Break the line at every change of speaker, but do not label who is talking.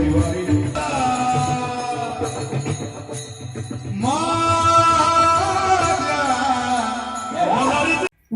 Rio Avenida.